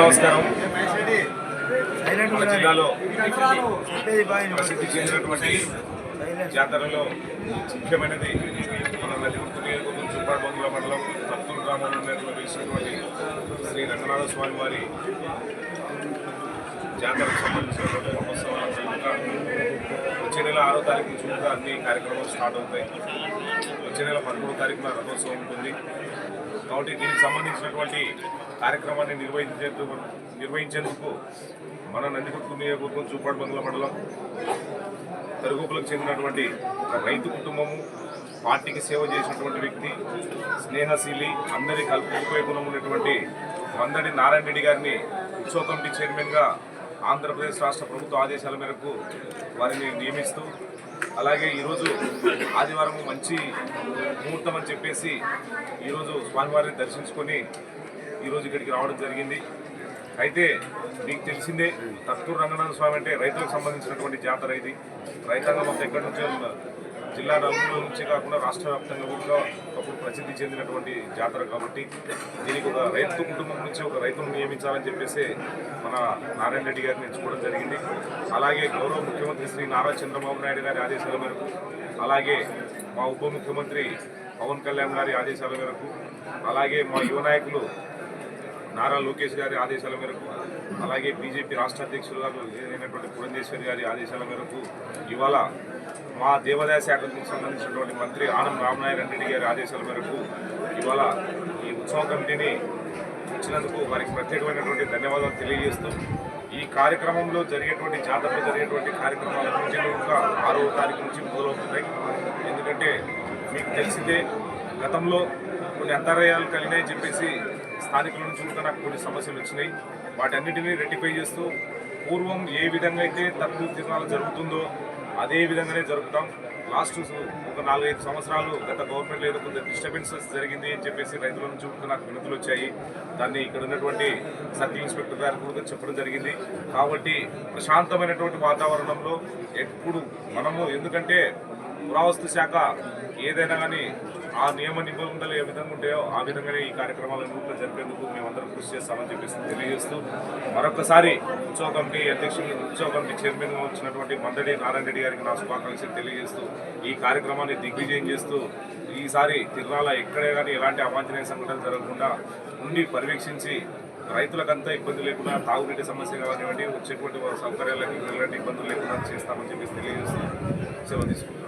నమస్కారం. జిల్లాలో ప్రసిద్ధి చెందినటువంటి జాతరలో ముఖ్యమైనది మన నలుగురు నియోజకవర్గం చుప్పాడు మండలం తత్తూరు గ్రామంలో నిర్వహించినటువంటి శ్రీ రంగనాథ స్వామి వారి జాతరకు సంబంధించినటువంటి మహోత్సవాలు వచ్చే నెల ఆరో తారీఖు నుంచి కూడా అన్ని కార్యక్రమాలు స్టార్ట్ అవుతాయి. వచ్చే నెల పదమూడో తారీఖున రథోత్సవం ఉంటుంది. కాబట్టి దీనికి సంబంధించినటువంటి కార్యక్రమాన్ని నిర్వహించేందుకు నిర్వహించేందుకు మన నందికొట్టు నియోజకవర్గం చూపాడు బంగ్లా మండలం తరుగుపులకు చెందినటువంటి రైతు కుటుంబము పార్టీకి సేవ చేసినటువంటి వ్యక్తి స్నేహశీలి అందరి కలుపుకుపోయే గుణం ఉన్నటువంటి మందడి నారాయణ రెడ్డి గారిని ఉత్సవ కమిటీ చైర్మన్గా ఆంధ్రప్రదేశ్ రాష్ట్ర ప్రభుత్వ ఆదేశాల మేరకు వారిని నియమిస్తూ అలాగే ఈరోజు ఆదివారం మంచి ముహూర్తం అని చెప్పేసి ఈరోజు స్వామివారిని దర్శించుకొని ఈరోజు ఇక్కడికి రావడం జరిగింది. అయితే మీకు తెలిసిందే తత్తూరు రంగనాథ స్వామి అంటే రైతులకు సంబంధించినటువంటి జాతర ఇది. రైతాంగం అంతా ఎక్కడి నుంచో జిల్లా నలుగురు నుంచి కాకుండా రాష్ట్ర వ్యాప్తంగా కూడా ఒకప్పుడు ప్రసిద్ధి చెందినటువంటి జాతర కాబట్టి దీనికి ఒక రైతు కుటుంబం నుంచి ఒక రైతును నియమించాలని చెప్పేసి మన నారాయణ రెడ్డి గారిని ఎంచుకోవడం జరిగింది. అలాగే గౌరవ ముఖ్యమంత్రి శ్రీ నారా చంద్రబాబు నాయుడు గారి ఆదేశాల మేరకు అలాగే మా ఉప ముఖ్యమంత్రి పవన్ కళ్యాణ్ గారి ఆదేశాల మేరకు అలాగే మా యువ నాయకులు నారా లోకేష్ గారి ఆదేశాల మేరకు అలాగే బీజేపీ రాష్ట్ర అధ్యక్షులు గారు అయినటువంటి పురంధేశ్వరి గారి ఆదేశాల మేరకు ఇవాళ మా దేవాదాయ శాఖకు సంబంధించినటువంటి మంత్రి ఆనం రామనారాయణ రెడ్డి గారి ఆదేశాల మేరకు ఇవాళ ఈ ఉత్సవ కమిటీని ఇచ్చినందుకు వారికి ప్రత్యేకమైనటువంటి ధన్యవాదాలు తెలియజేస్తూ ఈ కార్యక్రమంలో జరిగేటువంటి జాతరలో జరిగేటువంటి కార్యక్రమాల నుంచి కూడా ఆరో తారీఖు నుంచి మొదలవుతున్నాయి. ఎందుకంటే మీకు తెలిసిందే గతంలో కొన్ని అంతరాయాలు కలిగినాయని చెప్పేసి స్థానికుల నుంచి కూడా నాకు కొన్ని సమస్యలు వచ్చినాయి. వాటన్నిటినీ రెక్టిఫై చేస్తూ పూర్వం ఏ విధంగా అయితే తక్కువ తిరణాలు జరుగుతుందో అదే విధంగానే జరుపుతాం. లాస్ట్ ఒక నాలుగైదు సంవత్సరాలు గత గవర్నమెంట్ ఏదో కొంత డిస్టర్బెన్సెస్ జరిగింది అని చెప్పేసి రైతుల నుంచి కూడా నాకు వినతులు వచ్చాయి. దాన్ని ఇక్కడ ఉన్నటువంటి సర్కిల్ ఇన్స్పెక్టర్ గారు కూడా చెప్పడం జరిగింది. కాబట్టి ప్రశాంతమైనటువంటి వాతావరణంలో ఎప్పుడు మనము ఎందుకంటే పురావస్తు శాఖ ఏదైనా కానీ ఆ నియమ నిబంధనలు ఏ విధంగా ఉంటాయో ఆ విధంగానే ఈ కార్యక్రమాలను కూడా జరిపేందుకు మేమందరం కృషి చేస్తామని చెప్పేసి తెలియజేస్తూ మరొకసారి ఉత్సవ కమిటీ అధ్యక్షులు ఉత్సవ కమిటీ చైర్మన్గా వచ్చినటువంటి మందడి నారాయణ రెడ్డి గారికి నా శుభాకాంక్షలు తెలియజేస్తూ ఈ కార్యక్రమాన్ని దిగ్విజయం చేస్తూ ఈసారి తిరునాల ఎక్కడే కానీ ఎలాంటి అవాంఛనీయ సంఘటనలు జరగకుండా ఉండి పర్యవేక్షించి రైతులకంతా ఇబ్బంది లేకుండా తాగునీటి సమస్య కానివ్వండి వచ్చేటువంటి సౌకర్యాలకు ఎలాంటి ఇబ్బందులు లేకుండా చేస్తామని చెప్పేసి తెలియజేస్తూ సెలవు తీసుకుంటాం